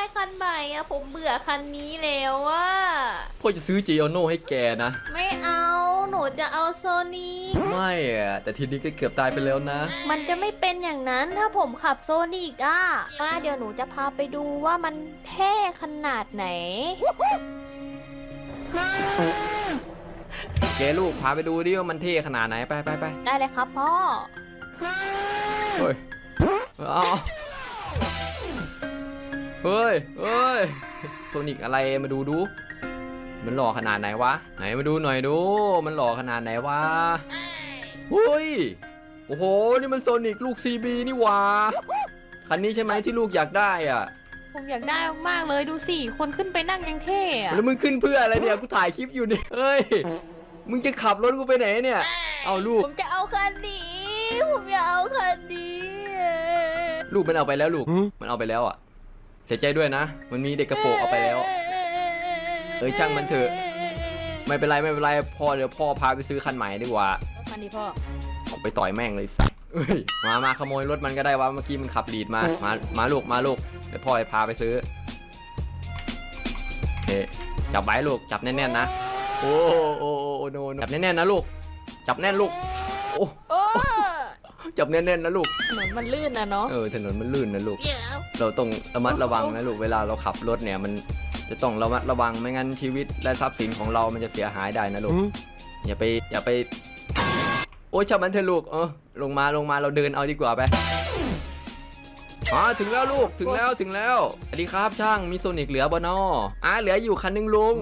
ได้คันใหม่อะผมเบื่อคันนี้แล้วอะพ่อจะซื้อจีโอโนให้แกนะ ไม่เอาหนูจะเอาโซนิกไม่อะแต่ทีนี้ก็เกือบตายไปแล้วนะ มันจะไม่เป็นอย่างนั้นถ้าผมขับโซนิกอะมาเดี๋ยวหนูจะพาไปดูว่ามันเท่ขนาดไหนแกลูกพาไปดูดิว่ามันเท่ขนาดไหนไปไปไปได้เลยครับพ่อเฮ้ยเอา เฮ้ยเฮ้ยโซนิกอะไรมาดูดู มันหล่อขนาดไหนวะ ไหนมาดูหน่อยดู มันหล่อขนาดไหนวะเฮ้ย โอ้โห นี่มันโซนิกลูก CB นี่หวะคันนี้ใช่ไหมที่ลูกอยากได้อะ ผมอยากได้มากๆเลยดูสิ คนขึ้นไปนั่งยังเท่อะแล้วมึงขึ้นเพื่ออะไรเนี่ย กูถ่ายคลิปอยู่นี่เฮ้ย มึงจะขับรถกูไปไหนเนี่ย เอาลูก ผมจะเอาคันนี้ ผมอยากเอาคันนี้ ลูกมันเอาไปแล้วลูก มันเอาไปแล้วอะ เสียใจด้วยนะ มันมีเด็กกระโปรงเอาไปแล้ว เอ้ยช่างมันเถอะ ไม่เป็นไรไม่เป็นไรพ่อเดี๋ยวพ่อพาไปซื้อคันใหม่ดีกว่าคันนี้พ่อ ออกไปต่อยแม่งเลยสัสเอ้ยมามาขโมยรถมันก็ได้วะเมื่อกี้มันขับลีดมา มา มาลูกมาลูกเดี๋ยวพ่อจะพาไปซื้อโอเคจับไว้ลูกจับแน่นๆนะ โอ้โอ้โอ้โอ้โนโนจับแน่นๆนะลูก จับแน่นลูก โอ้ โอ้ จับแน่นๆนะลูก ถนนมันลื่นนะเนาะเออถนนมันลื่นนะลูก เดี๋ยวเราต้องระมัดระวังนะลูก เวลาเราขับรถเนี่ยมันจะต้องระมัดระวังไม่งั้นชีวิตและทรัพย์สินของเรามันจะเสียหายได้นะลูก อย่าไปอย่าไป โอ้ยช่างมันเถอะลูก เออลงมาลงมาเราเดินเอาดีกว่าไปอ๋อถึงแล้วลูกถึงแล้วถึงแล้วสวัสดีครับช่างมีโซนิกเหลือบ่นออ่าเหลืออยู่คันหนึงลุง